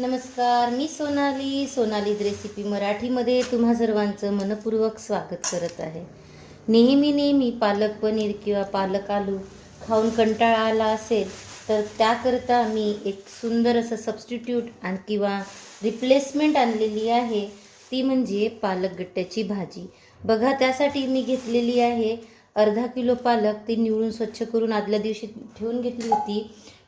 नमस्कार मी सोनाली. सोनालीज रेसिपी मराठीमध्ये तुम्हा सर्वांचं मनपूर्वक स्वागत करत आहे. नेहमी नेहमी पालक पनीर किंवा पालक आलू खाऊन कंटाळा आला असेल तर त्याकरता मी एक सुंदर असं सबस्टिट्यूट आणि किंवा रिप्लेसमेंट आणलेली आहे. ती म्हणजे पालक गट्ट्याची भाजी. बघा त्यासाठी मी घेतलेली आहे अर्धा किलो पालक. ती निवडून स्वच्छ करून आदल्या दिवशी ठेवून घेतली होती.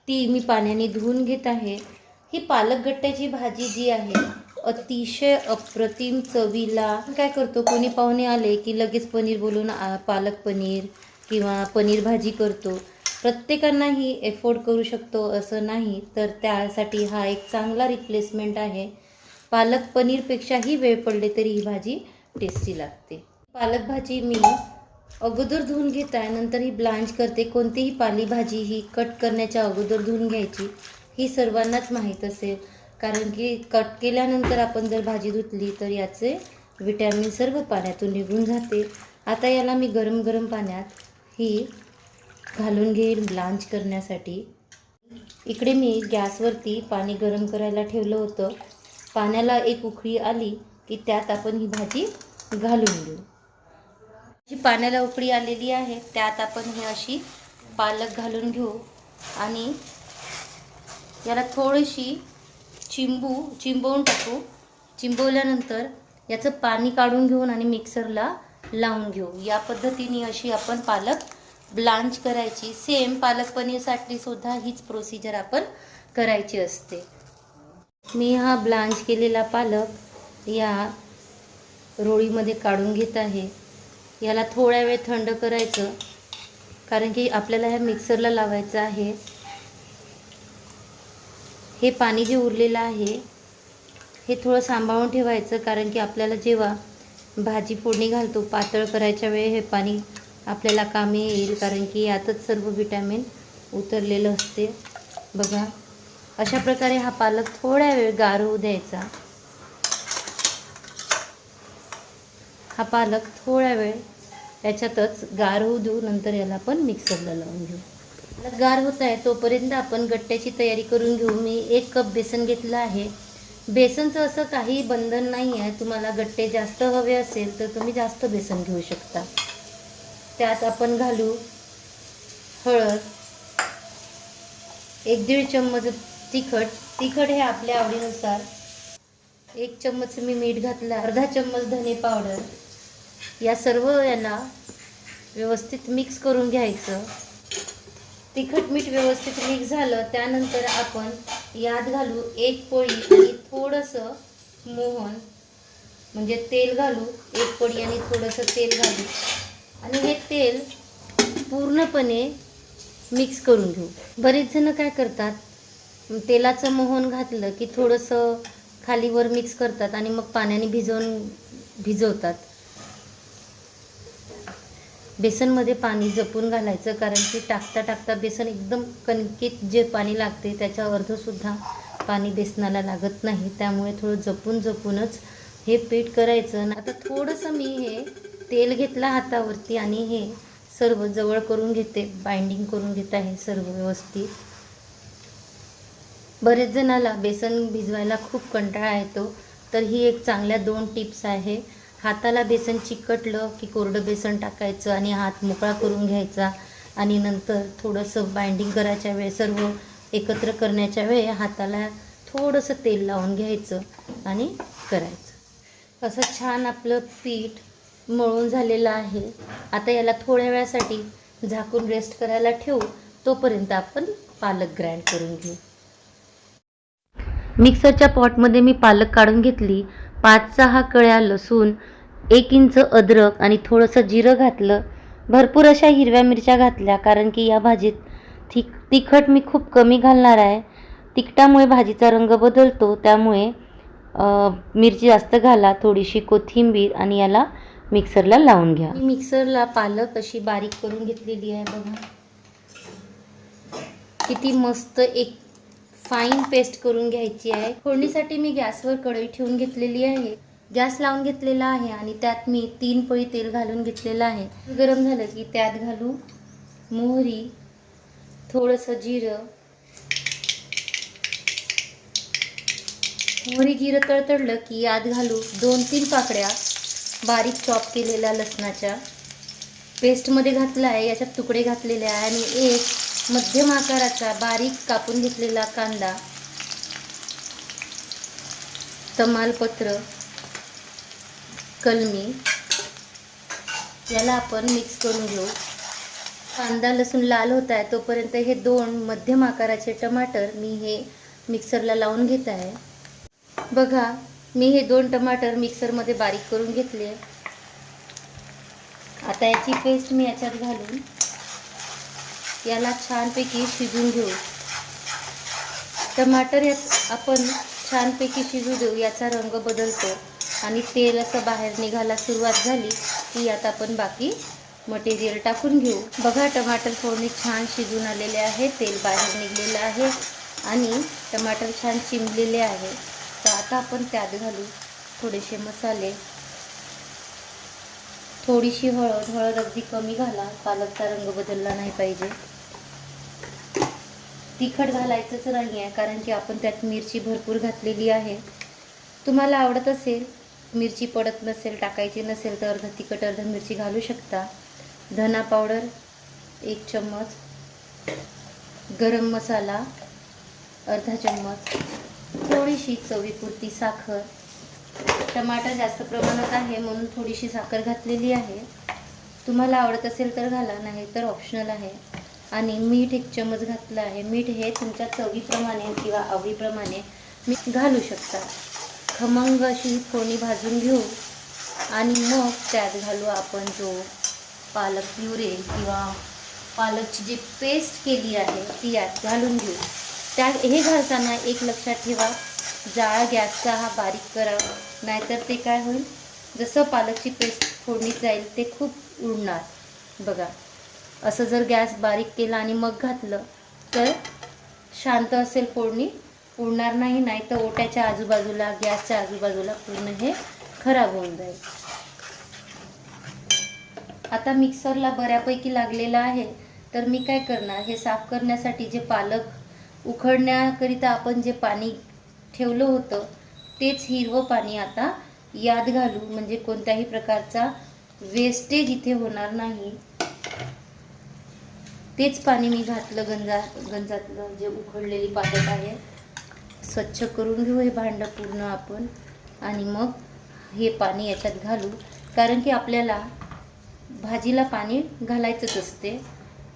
ती मी पाण्याने धुवून घेत आहे. ही पालक गट्ट्याची भाजी जी आहे अतिशय अप्रतिम चवीला काय करतो? कोणी पाहुणे आले की लगेच पनीर बोलून आ, पालक पनीर किंवा पनीर भाजी करतो. प्रत्येकांनाही एफोर्ड करू शकतो असं नाही तर त्यासाठी हा एक चांगला रिप्लेसमेंट आहे. पालक पनीरपेक्षाही वेळ पडले तरी ही भाजी टेस्टी लागते. पालक भाजी मी अगोदर धुवून घेत आहे नंतर ही ब्लांच करते. कोणतीही पालेभाजी ही कट करण्याच्या अगोदर धुवून घ्यायची. ही सर्वांनाच माहीत असेल. कारण की कट केल्यानंतर आपण जर भाजी धुतली तर याचे विटॅमिन सर्व पाण्यातून निघून जाते. आता याला मी गरम गरम पाण्यात ही घालून घेईल ब्लांच करण्यासाठी. इकडे मी गॅसवरती पाणी गरम करायला ठेवलं होतं. पाण्याला एक उकळी आली की त्यात आपण ही भाजी घालून घेऊ. जी पाण्याला उकळी आलेली आहे त्यात आपण ही अशी पालक घालून घेऊ. आणि याला थोडीशी चिंबू चिंबवून टाकू. चिंबवल्यानंतर याचं पाणी काढून घेऊन आणि मिक्सरला लावून घेऊ. या पद्धतीने अशी आपण पालक ब्लांच करायची. सेम पालक पनीरसाठी सुद्धा हीच प्रोसिजर आपण करायची असते. मी हा ब्लांच केलेला पालक या रोळीमध्ये काढून घेत आहे. याला थोड्या वेळ थंड करायचं कारण की आपल्याला ह्या मिक्सरला लावायचं आहे. हे पाणी जे उरलेलं आहे हे थोडं सांभाळून ठेवायचं कारण की आपल्याला जेव्हा भाजी फोडणी घालतो पातळ करायच्या वेळी हे पाणी आपल्याला कामी येईल कारण की यातच सर्व विटॅमिन उतरलेलं असते. बघा अशा प्रकारे हा पालक थोड्या वेळ गार होऊ द्यायचा. हा पालक थोड्या वेळ याच्यातच गार होऊ देऊ नंतर याला आपण मिक्सरला लावून घेऊ. आपला गार होत आहे तोपर्यंत आपण गट्ट्याची तयारी करून घेऊ. मी एक कप बेसन घेतलं आहे. बेसनचं असं काही बंधन नाही आहे. तुम्हाला गट्टे जास्त हवे असेल तर तुम्ही जास्त बेसन घेऊ शकता. त्यात आपण घालू हळद एक दीड चम्मच तिखट. तिखट हे आपल्या आवडीनुसार एक चम्मच मी मीठ घातलं अर्धा चम्मच धने पावडर. या सर्व याला व्यवस्थित मिक्स करून घ्यायचं. तिखट मीठ व्यवस्थित मिक्स झालं त्यानंतर आपण यात घालू एक पोळी आणि थोडंसं मोहन. म्हणजे तेल घालू एक पोळी आणि थोडंसं तेल घालू. आणि हे तेल पूर्णपणे मिक्स करून घेऊ. बरेच जण काय करतात तेलाचं मोहन घातलं की थोडंसं खालीवर मिक्स करतात आणि मग पाण्याने भिजवून भिजवतात. बेसनमध्ये पाणी जपून घालायचं कारण की टाकता टाकता बेसन एकदम कणकेत जे पाणी लागते त्याच्या अर्धसुद्धा पाणी बेसनाला लागत नाही. त्यामुळे थोडं जपून जपूनच हे पीठ करायचं. आता थोडंसं मी हे तेल घेतलं हातावरती आणि हे सर्व जवळ करून घेते बाइंडिंग करून घेत आहे सर्व व्यवस्थित. बरेच जणाला बेसन भिजवायला खूप कंटाळा येतो तर ही एक चांगल्या दोन टिप्स आहे. हाताला बेसन चिकटलं की कोरडं बेसन टाकायचं आणि हात मोकळा करून घ्यायचा. आणि नंतर थोडंसं बाइंडिंग करायच्या वेळे सर्व एकत्र करण्याच्या वेळी हाताला थोडंसं तेल लावून घ्यायचं आणि करायचं. असं छान आपलं पीठ मळून झालेलं आहे. आता याला थोड्या वेळासाठी झाकून रेस्ट करायला ठेवू. तोपर्यंत आपण पालक ग्राइंड करून घेऊ. मिक्सरच्या पॉटमध्ये मी पालक काढून घेतली. पाच सहा कळ्या लसूण एक इंच अद्रक आणि थोडंसं जिरं घातलं. भरपूर अशा हिरव्या मिरच्या घातल्या कारण की या भाजीत थिक तिखट मी खूप कमी घालणार आहे. तिखटामुळे भाजीचा रंग बदलतो त्यामुळे मिरची जास्त घाला थोडीशी कोथिंबीर आणि याला मिक्सरला लावून घ्या. मिक्सरला पालक अशी बारीक करून घेतलेली आहे बघा. किती मस्त एक फाईन पेस्ट करून घ्यायची आहे. फोडणीसाठी मी गॅसवर कढई ठेवून घेतलेली आहे. गॅस लावून घेतलेला आहे आणि त्यात मी तीन पळी तेल घालून घेतलेलं आहे. गरम झालं की त्यात घालू मोहरी थोडंसं जिरं. मोहरी जिरं तळतळलं की यात घालू दोन तीन पाकड्या बारीक चॉप केलेल्या लसणाच्या. पेस्टमध्ये घातला आहे याच्यात तुकडे घातलेले आहे आणि एक मध्यम आकाराचा बारीक कापून घेतलेला कांदा तमालपत्र कलमी याला आपण मिक्स करून घेऊ. कांदा लसूण लाल होत आहे तोपर्यंत हे दोन मध्यम आकाराचे टमाटर मी हे मिक्सरला लावून घेत आहे. बघा मी हे दोन टमाटर मिक्सरमध्ये बारीक करून घेतले. आता याची पेस्ट मी याच्यात घालून याला छानपैकी शिजून घेऊ. टमाटर यात आपण छानपैकी शिजू देऊ याचा रंग बदलतो आणि तेल असं बाहेर निघायला सुरुवात झाली की यात आपण बाकी मटेरियल टाकून घेऊ. बघा टमाटर फोडणी छान शिजून आलेले आहे तेल बाहेर निघलेलं आहे आणि टमाटर छान चिमलेले आहे. तर आता आपण त्यात घालू थोडेसे मसाले. थोडीशी हळद हळद अगदी कमी घाला. पालकचा रंग बदलला नाही पाहिजे. तिखट घालायचंच नाही आहे कारण की आपण त्यात मिरची भरपूर घातलेली आहे. तुम्हाला आवडत असेल मिरची पडत नसेल टाकायची नसेल तर अर्ध तिखट अर्ध मिरची घालू शकता. धना पावडर एक चम्मच. गरम मसाला अर्धा चम्मच. थोडीशी चवीपुरती साखर. टमाटर जास्त प्रमाणात आहे म्हणून थोडीशी साखर घातलेली आहे. तुम्हाला आवडत असेल तर घाला नाही तर ऑप्शनल आहे. आणि मीठ एक चमच घातलं आहे. मीठ हे तुमच्या चवीप्रमाणे किंवा आवडीप्रमाणे मी घालू शकता. खमंग अशी फोडणी भाजून घेऊ आणि मग त्यात घालू आपण जो पालक प्युरे किंवा पालकची जी पेस्ट केली आहे ती यात घालून घेऊ. त्या हे घालताना एक लक्षात ठेवा. जाळा गॅसचा हा बारीक करा. नाहीतर ते काय होईल? जसं पालकची पेस्ट फोडणीत जाईल ते खूप उडणार. बघा. असं जर गॅस बारीक केला आणि मग घातलं तर शांत असेल फोडणी उडणार नाही नाही तर ओट्याच्या आजूबाजूला गॅसच्या आजूबाजूला पूर्ण हे खराब होऊन जाईल. आता मिक्सरला बऱ्यापैकी लागलेला आहे तर मी काय करणार? हे साफ करण्यासाठी जे पालक उखडण्याकरिता आपण जे पाणी ठेवलं होतं तेच हिरवं पाणी आता यात घालू म्हणजे कोणत्याही प्रकारचा वेस्टेज इथे होणार नाही. तेच पाणी मी घातलं गंजा गंजातलं जे उखडलेली पातळ आहे. स्वच्छ करून घेऊ हे भांडं पूर्ण आपण. आणि मग हे पाणी याच्यात घालू कारण की आपल्याला भाजीला पाणी घालायचंच असते.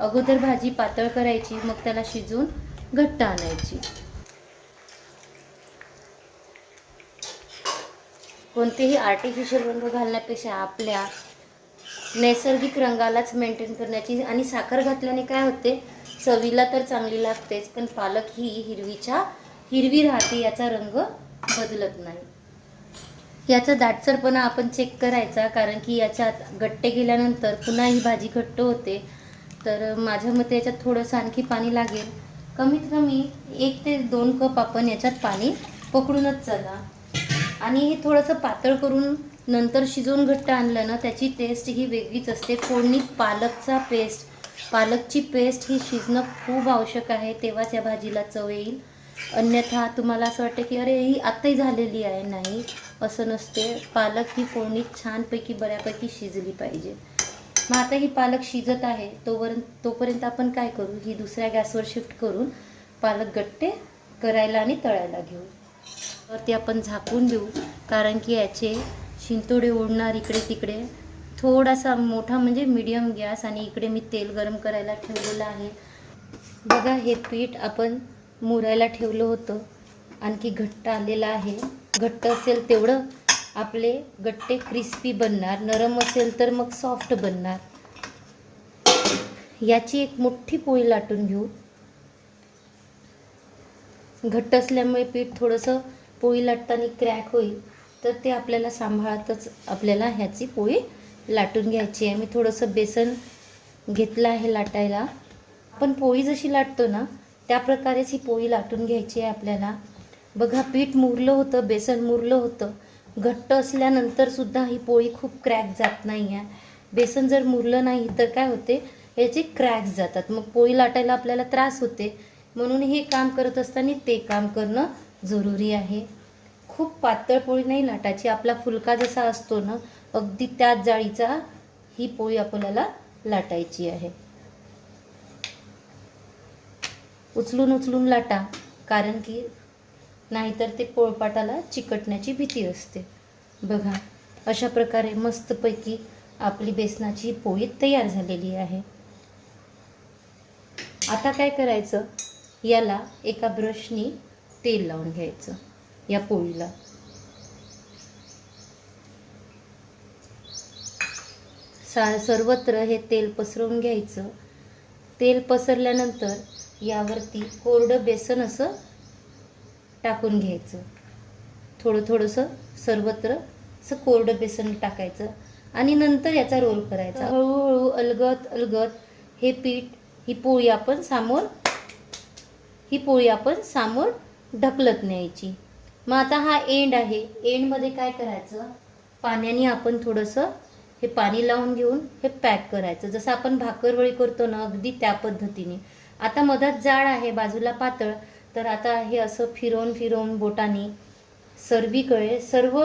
अगोदर भाजी पातळ करायची मग त्याला शिजवून घट्ट आणायची. कोणतेही आर्टिफिशियल रंग घालण्यापेक्षा आपल्या नैसर्गिक रंगालाच मेंटेन करण्याची आणि साखर घातल्याने काय होते? चवीला तर चांगली लागतेच पण पालक ही हिरवीच्या हिरवी राहते याचा रंग बदलत नाही. याचा दाटसरपणा आपण चेक करायचा कारण की याच्यात गट्टे गेल्यानंतर पुन्हा ही भाजी घट्ट होते. तर माझ्या मते याच्यात थोडंसं आणखी पाणी लागेल. कमीत कमी एक ते दोन कप आपण याच्यात पाणी पकडूनच चला. आणि हे थोडंसं पातळ करून नंतर शिजवून घट्ट आणलं ना त्याची टेस्ट ही वेगळीच असते. फोडणी पालकचा पेस्ट पालकची पेस्ट ही शिजणं खूप आवश्यक आहे तेव्हाच या भाजीला चव येईल. अन्यथा तुम्हाला असं वाटतं की अरे ही आत्ताही झालेली आहे. नाही असं नसते. पालक ही फोडणी छानपैकी बऱ्यापैकी शिजली पाहिजे. मग आता ही पालक शिजत आहे तोपर्यंत तोपर्यंत आपण काय करू? ही दुसऱ्या गॅसवर शिफ्ट करून पालक गट्टे करायला आणि तळायला घेऊ. वरती आपण झाकून देऊ. कारण की याचे शिंतोडे ओढणार इकडे तिकडे. थोडासा मोठा म्हणजे मीडियम गॅस आणि इकडे मी तेल गरम करायला ठेवलेलं आहे. बघा हे पीठ आपण मुरायला ठेवलं होतं. आणखी घट्ट आलेलं आहे. घट्ट असेल तेवढं आपले गट्टे क्रिस्पी बनणार. नरम असेल तर मग सॉफ्ट बनणार. याची एक मोठी पोळी लाटून घेऊ. घट्ट असल्यामुळे पीठ थोडंसं पोळी लाटताना क्रॅक होईल तर ते आपल्याला सांभाळतच आपल्याला ह्याची पोळी लाटून घ्यायची आहे. मी थोडंसं बेसन घेतलं आहे लाटायला. आपण पोळी जशी लाटतो ना त्या प्रकारेच ही पोळी लाटून घ्यायची आहे आपल्याला. बघा पीठ मुरलं होतं बेसन मुरलं होतं. घट्ट असल्यानंतरसुद्धा ही पोळी खूप क्रॅक जात नाही आहे. बेसन जर मुरलं नाही तर काय होते? याचे क्रॅक्स जातात. मग पोळी लाटायला आपल्याला त्रास होते. म्हणून हे काम करत असताना ते काम करणं जरुरी आहे. खूप पातळ पोळी नाही लाटायची आपला फुलका जसा असतो ना अगदी त्याच जाळीचा ही पोळी आपल्याला लाटायची आहे. उचलून उचलून लाटा कारण की नाहीतर ते पोळपाटाला चिकटण्याची भीती असते. बघा अशा प्रकारे मस्तपैकी आपली बेसनाची पोळी तयार झालेली आहे. आता काय करायचं? याला एका ब्रशनी तेल लावून घ्यायचं या पोळीला. सा सर्वत्र हे तेल पसरवून घ्यायचं. तेल पसरल्यानंतर यावरती कोरडं बेसन असं टाकून घ्यायचं. थोडं थोडंसं सर्वत्र असं कोरडं बेसन टाकायचं आणि नंतर याचा रोल करायचा. हळूहळू अलगत अलगत हे पीठ ही पोळी आपण सामोर ही पोळी आपण सामोर ढकलत न्यायची. मग आता हा एंड आहे. एंडमध्ये काय करायचं? पाण्याने आपण थोडंसं हे पाणी लावून घेऊन हे पॅक करायचं. जसं आपण भाकरवळी करतो ना अगदी त्या पद्धतीने. आता मधात जाड आहे बाजूला पातळ. तर आता हे असं फिरवून फिरवून बोटाने सर्वीकडे सर्व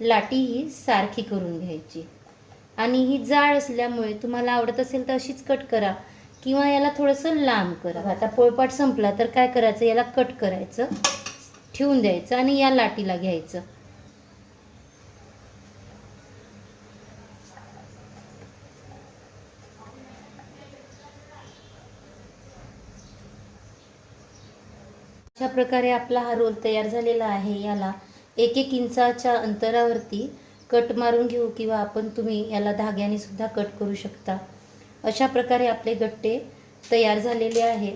लाटी ही सारखी करून घ्यायची. आणि ही जाड असल्यामुळे तुम्हाला आवडत असेल तर अशीच कट करा. किंवा याला थोडंसं लांब करा. आता पोळपाट संपला तर काय करायचं? याला कट करायचं ठेवून द्यायचं आणि या लाटीला घ्यायचं. अशा प्रकारे आपला हा रोल तयार झालेला आहे. याला एक एक इंचाच्या अंतरावरती कट मारून घेऊ किंवा आपण तुम्ही याला धाग्याने सुद्धा कट करू शकता. अशा प्रकारे आपले गट्टे तयार झालेले आहे.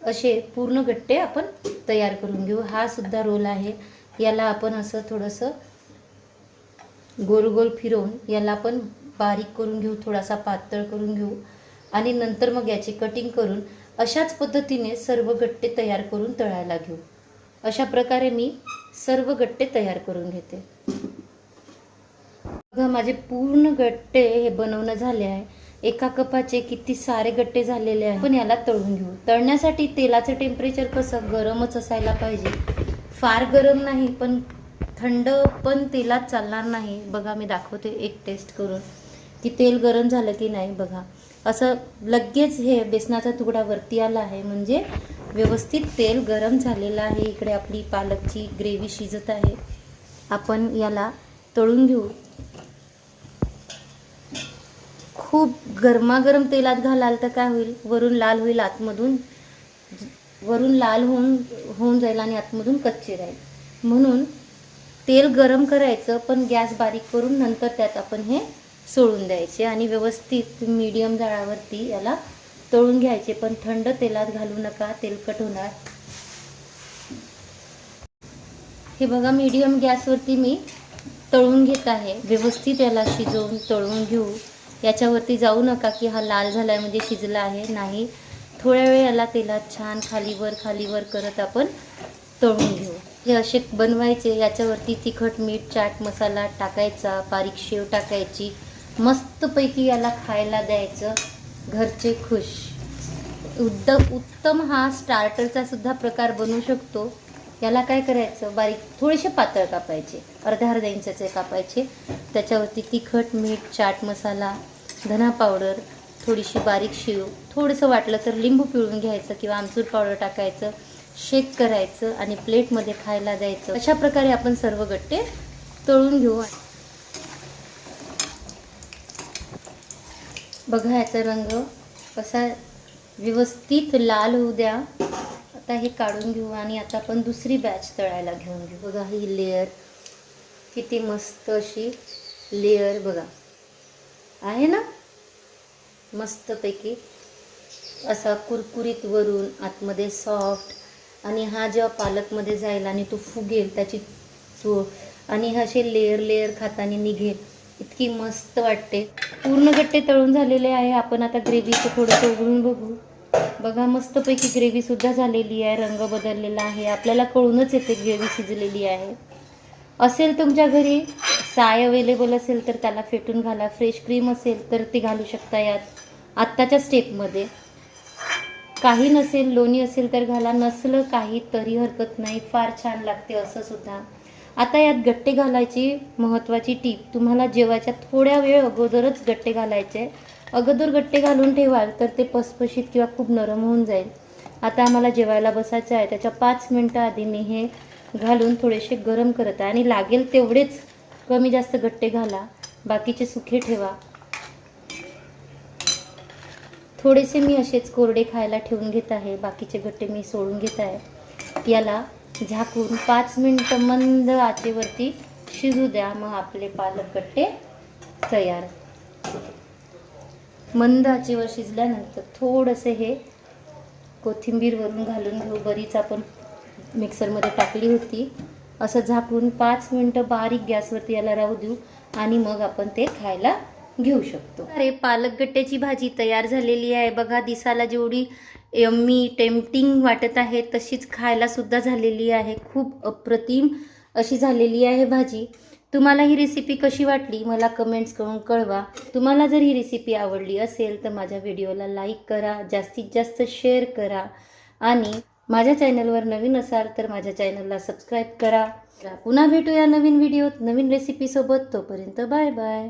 असे पूर्ण गट्टे आपण तयार करून घेऊ. हा सुद्धा रोल आहे. याला आपण असं थोडंसं गोल गोल फिरवून याला आपण बारीक करून घेऊ थोडासा पातळ करून घेऊ. आणि नंतर मग याची कटिंग करून अशाच पद्धतीने सर्व गट्टे तयार करून तळायला घेऊ. अशा प्रकारे मी सर्व गट्टे तयार करून घेते. बघा माझे पूर्ण गट्टे हे बनवणं झाले आहे. एका कपाचे किती सारे गट्टे झालेले आहे पण याला तळून घेऊ. तळण्यासाठी तेलाचं टेम्परेचर कसं? गरमच असायला पाहिजे. फार गरम नाही पण थंड पण तेलात चालणार नाही. बघा मी दाखवते एक टेस्ट करून. की तेल गरम झालं की नाही बघा. असं लगेच हे बेसनाचा तुकडा वरती आला आहे. म्हणजे व्यवस्थित तेल गरम झालेलं आहे. इकडे आपली पालकची ग्रेव्ही शिजत आहे. आपण याला तळून घेऊ. खूप गरमागरम तेलात घालाल तर काय होईल? वरून लाल होईल आतमधून वरून लाल होऊन होऊन जाईल आणि आतमधून कच्चे राहील. म्हणून तेल गरम करायचं पण गॅस बारीक करून नंतर त्यात आपण हे सोडून द्यायचे आणि व्यवस्थित मीडियम जाळावरती याला तळून घ्यायचे. पण थंड तेलात घालू नका तेलकट होणार. हे बघा मीडियम गॅसवरती मी तळून घेत आहे. व्यवस्थित याला शिजवून तळून घेऊ. याच्यावरती जाऊ नका की हा लाल झाला आहे म्हणजे शिजला आहे. नाही. थोड्या वेळ याला तेलात छान खालीवर खालीवर करत आपण तळून घेऊ. हे असे बनवायचे. याच्यावरती तिखट मीठ चाट मसाला टाकायचा बारीक शेव टाकायची. मस्तपैकी याला खायला द्यायचं. घरचे खुश. उद्द उत्तम हा स्टार्टरचा सुद्धा प्रकार बनू शकतो. याला काय करायचं? बारीक थोडेसे पातळ कापायचे. अर्ध्या अर्ध्या इंचाचे कापायचे. त्याच्यावरती तिखट मीठ चाट मसाला धना पावडर थोडीशी बारीक शेव. थोडंसं वाटलं तर लिंबू पिळून घ्यायचं किंवा आमचूर पावडर टाकायचं शेक करायचं आणि प्लेटमध्ये खायला द्यायचं. अशा प्रकारे आपण सर्व गट्टे तळून घेऊ. बघा याचा रंग कसा व्यवस्थित लाल होऊ द्या. आता हे काढून घेऊ आणि आता आपण दुसरी बॅच तळायला घेऊन घेऊ. बघा ही लेअर किती मस्त अशी लेअर बघा. आहे ना? मस्तपैकी असा कुरकुरीत वरून आतमध्ये सॉफ्ट आणि हा जेव्हा पालकमध्ये जाईल आणि तो फुगेल त्याची चो आणि हे असे लेअर लेअर खाताने निघेल इतकी मस्त वाटते. पूर्ण गट्टे तळून झालेले आहे. आपण आता ग्रेव्हीचं थोडंसं उघडून बघू. बघा मस्तपैकी ग्रेव्ही सुद्धा झालेली आहे रंग बदललेला आहे. आपल्याला कळूनच येते ग्रेव्ही शिजलेली आहे. असेल तुमच्या घरी साय अवेलेबल असेल तर त्याला फेटून घाला. फ्रेश क्रीम असेल तर ती घालू शकता यात. आत्ताच्या स्टेपमध्ये काही नसेल लोणी असेल तर घाला. नसलं काही तरी हरकत नाही. फार छान लागते असं सुद्धा. आता यात गट्टे घालायची महत्त्वाची टीप तुम्हाला जेवायच्या थोड्या वेळ अगोदरच गट्टे घालायचे. अगोदर गट्टे घालून ठेवाल तर ते पसपशीत किंवा खूप नरम होऊन जाईल. आता आम्हाला जेवायला बसायचं आहे. त्याच्या पाच मिनटं आधी मी हे घालून थोडेसे गरम करत आहे. आणि लागेल तेवढेच कमी जास्त गट्टे घाला. बाकीचे सुखे ठेवा. थोडेसे मी असेच कोरडे खायला ठेवून घेत आहे. बाकीचे गट्टे मी सोडून घेत आहे. याला झाकून पाच मिनटं मंद आचेवरती शिजू द्या. मग आपले पालक गट्टे तयार मंद आचेवर शिजल्यानंतर थोडंसं हे कोथिंबीरवरून घालून घेऊ. बरीच आपण मिक्सरमध्ये टाकली होती. असं झाकून पाच मिनटं बारीक गॅसवरती याला राहू देऊ आणि मग आपण ते खायला घेऊ शकतो. अरे पालक गट्ट्याची भाजी तयार झालेली आहे. बघा दिसाला जेवढी यम्मी टेम्पटिंग वाटत आहे तशीच खायला सुद्धा झालेली आहे. खूप अप्रतिम अशी झालेली आहे भाजी. तुम्हाला ही रेसिपी कशी वाटली मला कमेंट्स करून कळवा. तुम्हाला जर ही रेसिपी आवडली असेल तर माझ्या व्हिडिओला लाईक करा जास्तीत जास्त शेअर करा. आणि माझ्या चॅनलवर नवीन असाल तर माझ्या चॅनलला सबस्क्राईब करा. पुन्हा भेटूया नवीन व्हिडिओत नवीन रेसिपीसोबत तोपर्यंत बाय बाय